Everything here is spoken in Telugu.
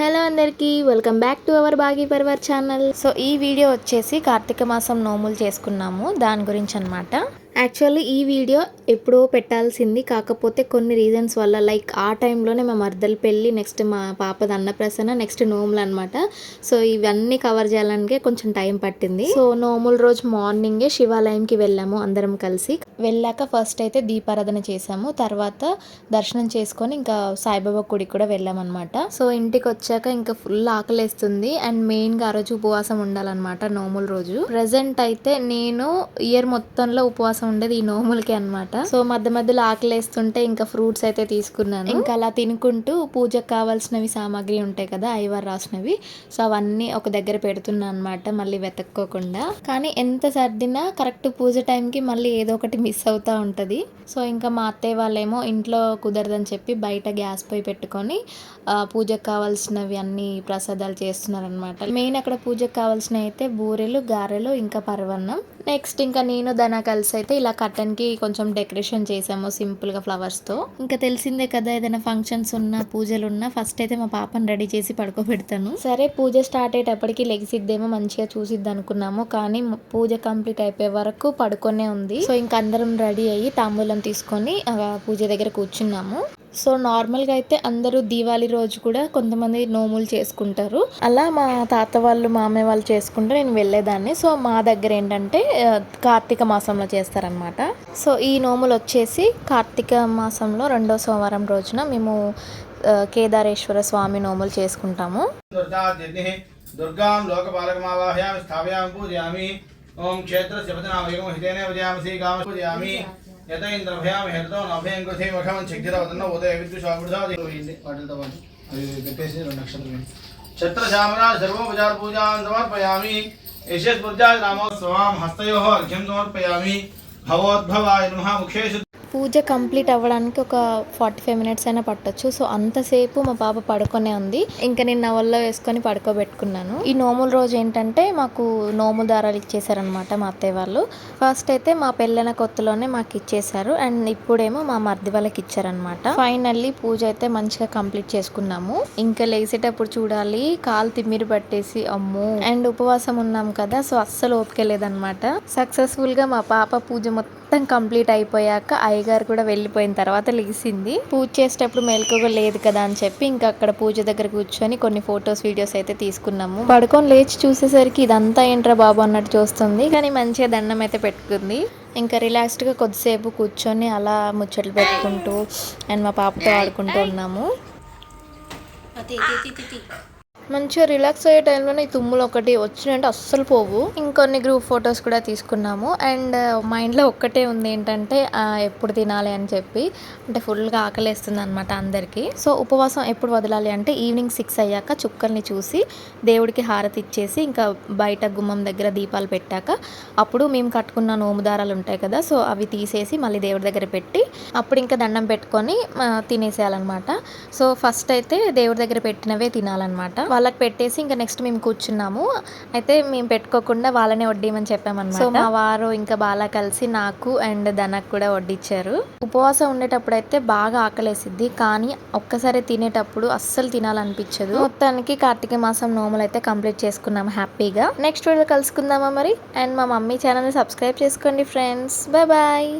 హలో అందరికీ వెల్కమ్ బ్యాక్ టు అవర్ బాగీ పర్వర్ ఛానల్. సో ఈ వీడియో వచ్చేసి కార్తీక మాసం నోములు చేసుకున్నాము. దాని గురించి అనమాట యాక్చువల్లీ ఈ వీడియో ఎప్పుడో పెట్టాల్సింది. కాకపోతే కొన్ని రీజన్స్ వల్ల లైక్ ఆ టైంలోనే మా మర్దల పెళ్ళి నెక్స్ట్ మా పాపది అన్నప్రసన్న నెక్స్ట్ నోములు అనమాట సో ఇవన్నీ కవర్ చేయాలనికే కొంచెం టైం పట్టింది. సో నోముల రోజు మార్నింగే శివాలయంకి వెళ్ళాము అందరం కలిసి. వెళ్ళాక ఫస్ట్ అయితే దీపారాధన చేసాము తర్వాత దర్శనం చేసుకొని ఇంకా సాయిబాబా గుడికి కూడా వెళ్ళామన్నమాట. సో ఇంటికి వచ్చాక ఇంకా ఫుల్ ఆకలేస్తుంది. అండ్ మెయిన్గా ఆ రోజు ఉపవాసం ఉండాలన్నమాట నోముల రోజు. ప్రజెంట్ అయితే నేను ఇయర్ మొత్తంలో ఉపవాసం ఉండేది ఈ నోములకి అన్నమాట. సో మధ్య మధ్యలో ఆకలేస్తుంటే ఇంకా ఫ్రూట్స్ అయితే తీసుకున్నాను. ఇంకా అలా తినుకుంటూ పూజకు కావాల్సినవి సామాగ్రి ఉంటాయి కదా ఐవర్ రాసినవి. సో అవన్నీ ఒక దగ్గర పెడుతున్నా అనమాట మళ్ళీ వెతక్కోకుండా. కానీ ఎంత సర్దినా కరెక్ట్ పూజ టైంకి మళ్ళీ ఏదో ఒకటి మిస్ అవుతూ ఉంటుంది. సో ఇంకా మా అత్తయ్య వాళ్ళేమో ఇంట్లో కుదరదని చెప్పి బయట గ్యాస్ పొయ్యి పెట్టుకొని ఆ, పూజకు కావాల్సినవి అన్ని ప్రసాదాలు చేస్తున్నారనమాట మెయిన్ అక్కడ పూజకు కావాల్సినవి అయితే బూరెలు గారెలు ఇంకా పరవన్నం. నెక్స్ట్ ఇంకా నేను ధన కలిసి అయితే ఇలా కర్టన్కి కొంచెం డెకరేషన్ చేసాము సింపుల్గా ఫ్లవర్స్తో ఇంకా తెలిసిందే కదా ఏదైనా ఫంక్షన్స్ ఉన్నా పూజలు ఉన్నా ఫస్ట్ అయితే మా పాపని రెడీ చేసి పడుకోబెడతాను. సరే పూజ స్టార్ట్ అయ్యేటప్పటికి లెగిసిద్దేమో మంచిగా చూసిద్ది అనుకున్నాము కానీ పూజ కంప్లీట్ అయిపోయే వరకు పడుకొనే ఉంది. సో ఇంకా అందరం రెడీ అయ్యి తాంబూలం తీసుకొని పూజ దగ్గర కూర్చున్నాము. సో నార్మల్గా అయితే అందరూ దీవాళి రోజు కూడా కొంతమంది నోములు చేసుకుంటారు. అలా మా తాత వాళ్ళు మామయ్య వాళ్ళు చేసుకుంటే నేను వెళ్ళేదాన్ని. సో మా దగ్గర ఏంటంటే కార్తీక మాసంలో చేస్తారనమాట సో ఈ నోములు వచ్చేసి కార్తీక మాసంలో రెండో సోమవారం రోజున మేము కేదారేశ్వర స్వామి నోములు చేసుకుంటాము. ఓం క్షేత్ర శివతనామయం హితేనే పూజయామి. యథైంద్రభయామి హరితో నభయం కృషి మఖమం చక్తిరవదన్న ఉదయ విద్యుష్ అమృతాది వాటితో పాటు అవి పెట్టేసి రెండు నక్షత్రం క్షత్ర శామరా సర్వోపచార పూజాం సమర్పయామి. యశస్పృజా గ్రామోత్సవాం హస్తయో అర్ఘ్యం సమర్పయామి. భవోద్భవాయ నమ ముఖేషు పూజ కంప్లీట్ అవ్వడానికి ఒక ఫార్టీ ఫైవ్ మినిట్స్ అయినా పట్టొచ్చు. సో అంతసేపు మా పాప పడుకొనే ఉంది. ఇంకా నేను నా వల్ల వేసుకొని పడుకోబెట్టుకున్నాను. ఈ నోముల రోజు ఏంటంటే మాకు నోము దారాలు ఇచ్చేసారనమాట మా అత్తయ్య వాళ్ళు. ఫస్ట్ అయితే మా పెళ్ళైన కొత్తలోనే మాకు ఇచ్చేసారు అండ్ ఇప్పుడేమో మా మర్ది వాళ్ళకి ఇచ్చారనమాట ఫైనల్లీ పూజ అయితే మంచిగా కంప్లీట్ చేసుకున్నాము. ఇంకా లేసేటప్పుడు చూడాలి. కాలు తిమ్మిరి పట్టేసి అమ్ము! అండ్ ఉపవాసం ఉన్నాం కదా సో అస్సలు ఓపిక లేదనమాట సక్సెస్ఫుల్గా మా పాప పూజ మొత్తం మొత్తం కంప్లీట్ అయిపోయాక అయ్యగారు కూడా వెళ్ళిపోయిన తర్వాత లేచింది. పూజ చేసేటప్పుడు మెలకుగా లేదు కదా అని చెప్పి ఇంకా అక్కడ పూజ దగ్గర కూర్చొని కొన్ని ఫొటోస్ వీడియోస్ అయితే తీసుకున్నాము. పడుకొని లేచి చూసేసరికి ఇదంతా ఏంట్రా బాబు అన్నట్టు చూస్తుంది. కానీ మంచిగా దండం అయితే పెట్టుకుంది. ఇంకా రిలాక్స్డ్గా కొద్దిసేపు కూర్చొని అలా ముచ్చట్లు పెట్టుకుంటూ అండ్ మా పాపతో ఆడుకుంటూ ఉన్నాము. మంచిగా రిలాక్స్ అయ్యే టైంలోనే ఈ తుమ్ములు ఒకటి వచ్చినాయంటే అస్సలు పోవు. ఇంకొన్ని గ్రూప్ ఫొటోస్ కూడా తీసుకున్నాము. అండ్ మైండ్లో ఒక్కటే ఉంది ఏంటంటే ఎప్పుడు తినాలి అని చెప్పి. అంటే ఫుల్గా ఆకలేస్తుంది అనమాట అందరికీ. సో ఉపవాసం ఎప్పుడు వదలాలి అంటే ఈవినింగ్ సిక్స్ అయ్యాక చుక్కల్ని చూసి దేవుడికి హారతి ఇచ్చేసి ఇంకా బయట గుమ్మం దగ్గర దీపాలు పెట్టాక అప్పుడు మేము కట్టుకున్న నోముదారాలు ఉంటాయి కదా సో అవి తీసేసి మళ్ళీ దేవుడి దగ్గర పెట్టి అప్పుడు ఇంకా దండం పెట్టుకొని తినేసేయాలన్నమాట. సో ఫస్ట్ అయితే దేవుడి దగ్గర పెట్టినవే తినాలన్నమాట. వాళ్ళకి పెట్టేసి ఇంకా నెక్స్ట్ మేము కూర్చున్నాము. అయితే మేము పెట్టుకోకుండా వాళ్ళనే వడ్డీమని చెప్పామన్నమాట. సో మా వారు ఇంకా బాగా కలిసి నాకు అండ్ ధనకు కూడా వడ్డిచ్చారు. ఉపవాసం ఉండేటప్పుడు అయితే బాగా ఆకలేసిద్ది. కానీ ఒక్కసారి తినేటప్పుడు అస్సలు తినాలనిపించదు. మొత్తానికి కార్తీక మాసం నోములు అయితే కంప్లీట్ చేసుకున్నాము హ్యాపీగా. నెక్స్ట్ వీడియో కలుసుకుందామా మరి? అండ్ మా మమ్మీ ఛానల్ని సబ్స్క్రైబ్ చేసుకోండి ఫ్రెండ్స్ బాయ్ బాయ్